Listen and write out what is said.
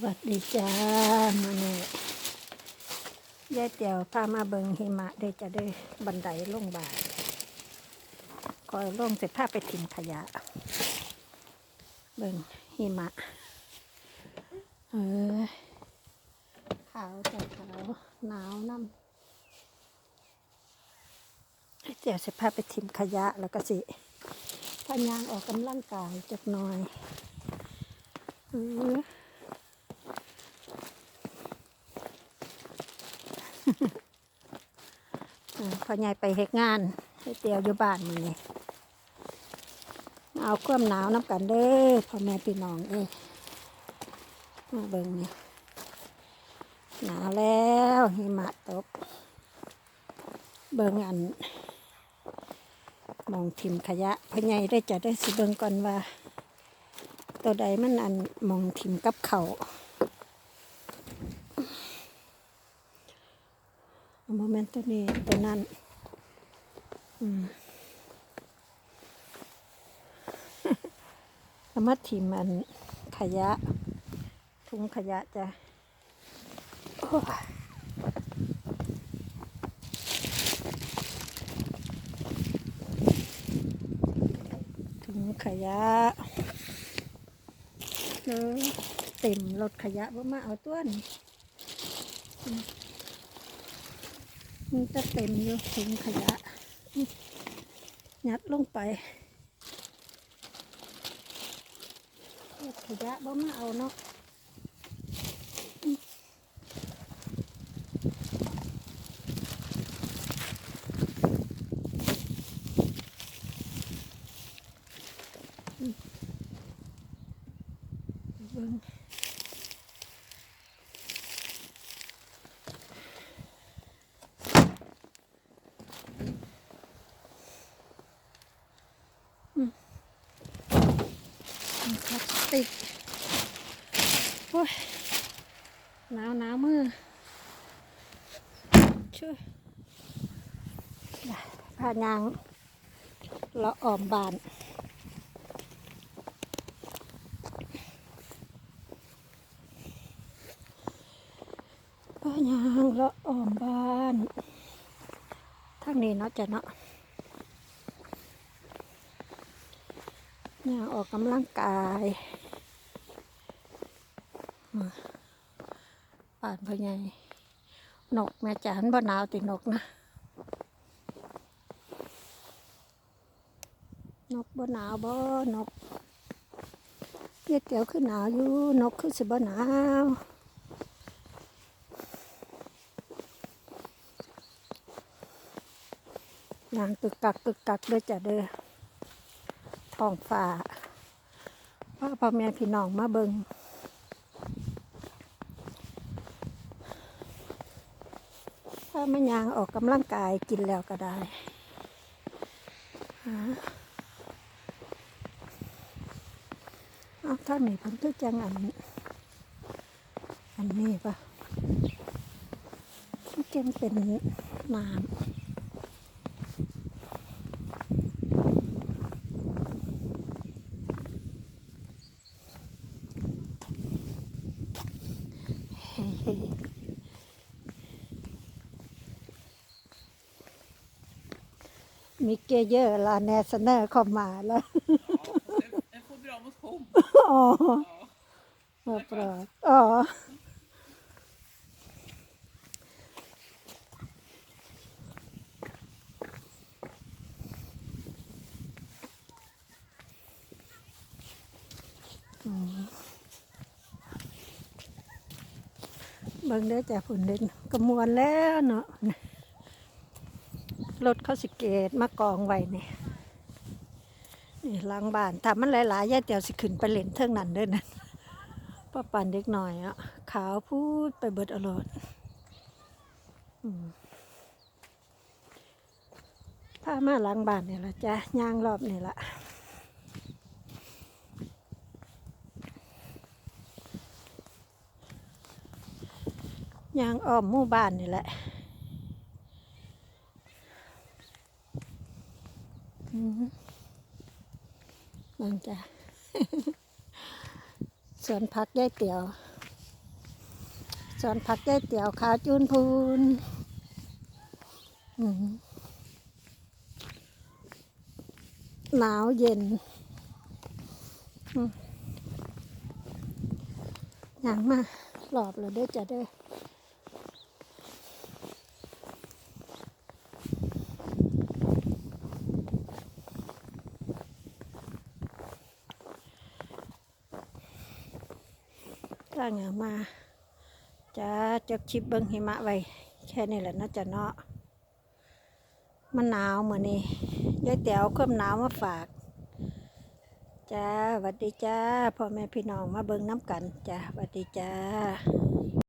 วัสดีจ้ามาเนี่ยยายเตียวพามาเบิงหิมะได้จะได้บันไดลงบาทคอยลงเสร็จพาไปถิ่มขยะ เบิงหิมะ เออขาวจะขาวหนาวน้ำยายเตียวเสร็จพาไปถิ่มขยะแล้วก็สิพายางออกกำลังกายจักหน่อยเออ อ่า พอใหญ่ไปเฮ็ดงานให้เตียวอยู่บ้านมือนี้เอาความหนาวน้ำกันเด้อพ่อแม่พี่น้องเอ้มาเบิ่งนี่หนาวแล้วหิมะตก เบิ่งอัน มองทิมขยะพ่อใหญ่ได้จะได้สิเบิ่งก่อนว่า ตัวใดมันอันมองทิมกับเขาว โมเมนตัวนี้ตัวนั้น อืมเอามาถิ่มอันขยะ ถุงขยะจ้ะถุงขยะเออเต็มรถขยะว่ามาเอาตัวนี้ มันจะเต็มอยู่ถุงขยะ ยัดลงไปขยะบ่มาเอาเนาะเบิ่ง พลาส ติกโอ้ยหนาวหนาวมือช่วยได้พายางละออมบานพายางละออมบานทางนี้เนาะจะเนาะเนี่ยออกกำลังกาย ป่านพ่อใหญ่นกแม่จานบ่หนาวตินกนะ นกบ่หนาวบ่นกเพียเตียวคือหนาวอยู่นกคือสิบ่หนาวนางตึกกักตึกกักเด้อจ้ะเด้อท้องฟ้าพ่อพ่อแม่พี่น้องมาเบิง ถ้าไม่ยางออกกำลังกายกินแล้วก็ได้เอาท่านนี้ผมก็จังอัน อันนี้ปะมันจังเป็นน้ำ มิเกเยอร์ลาแนสเนอร์เข้ามาแล้ว En får dra mot kom. อ๋อมาปลอดอ๋อ อืมเบิ่งได้อจ้ะผุนเด่นกระมวลแล้วเนาะ รถเขาสิเกตมากองไว้นี่นี่ล้างบ้านถ้ามันหลายๆย่าเตียวสิขึ้นไปเล่นเทิงนั้นเด้อนั่นป้าปันเด็กหน่อยอะขาวพูดไปเบิดอรรถอืมพามาล้างบ้านนี่ยละจ้ะย่างรอบนี่ละย่างอ้อมหมู่บ้านนี่แหละ อืมมันจ้ะสวนพักยายเตี๋ยว สวนผักแก้เตี๋ยวขาจูนพูนหนาวเย็นอย่างมาหลอบเลยเด้อจะเด้ อถ้าอย่างมาจะจะชิปเบิงหิมะไว้ แค่นี้แหละเนาะจ๊ะเนาะมันหนาวเหมือนนี้ยายแต๋วเครื่องหนาวมาฝากจ้าหวัดดีจ้าพ่อแม่พี่น้องมาเบิงน้ำกันจ้าหวัดดีจ้า